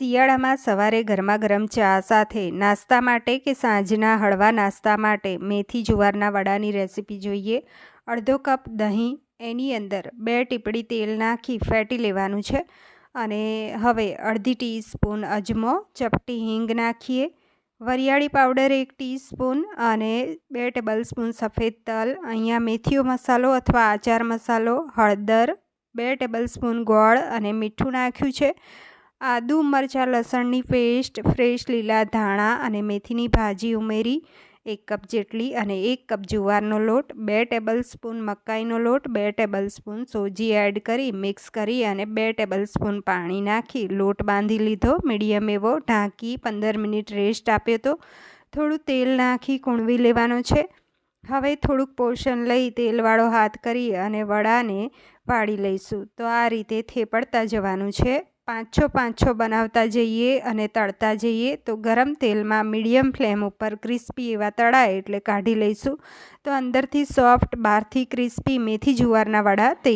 શિયાળામાં સવારે ગરમા ગરમ ચા સાથે નાસ્તા માટે કે સાંજના હળવા નાસ્તા માટે મેથી જુવારના વડાની રેસીપી જોઈએ. અડધો કપ દહીં, એની અંદર બે ટીપડી તેલ નાખી ફેટી લેવાનું છે. અને હવે અડધી ટીસ્પૂન અજમો, ચપટી હિંગ નાખીએ. વરિયાળી પાવડર એક ટીસ્પૂન અને બે ટેબલ સ્પૂન સફેદ તલ. અહીંયા મેથીઓ મસાલો અથવા આચાર મસાલો, હળદર, બે ટેબલ સ્પૂન ગોળ અને મીઠું નાખ્યું છે. આદુ, મરચાં, લસણની પેસ્ટ, ફ્રેશ લીલા ધાણા અને મેથીની ભાજી ઉમેરી, એક કપ જેટલી અને એક કપ જુવારનો લોટ, બે ટેબલ સ્પૂન મકાઈનો લોટ, બે ટેબલ સ્પૂન સોજી એડ કરી, મિક્સ કરી અને બે ટેબલ સ્પૂન પાણી નાખી, લોટ બાંધી લીધો, મીડિયમ એવો, ઢાંકી પંદર મિનિટ રેસ્ટ આપ્યો તો થોડું તેલ નાખી કૂણવી લેવાનો છે. હવે થોડુંક પોર્શન લઈ તેલવાળો હાથ કરી અને વડાને વાળી લઈશું. તો આ રીતે થેપડતા જવાનું છે. પાંચ પાંચો બનાવતા જઈએ અને તળતા જઈએ, તો ગરમ તેલમાં મીડિયમ ફ્લેમ ઉપર ક્રિસ્પી એવા તળાય એટલે કાઢી લઈશું. તો અંદરથી સોફ્ટ, બહારથી ક્રિસ્પી મેથી જુવારના વડા તૈયાર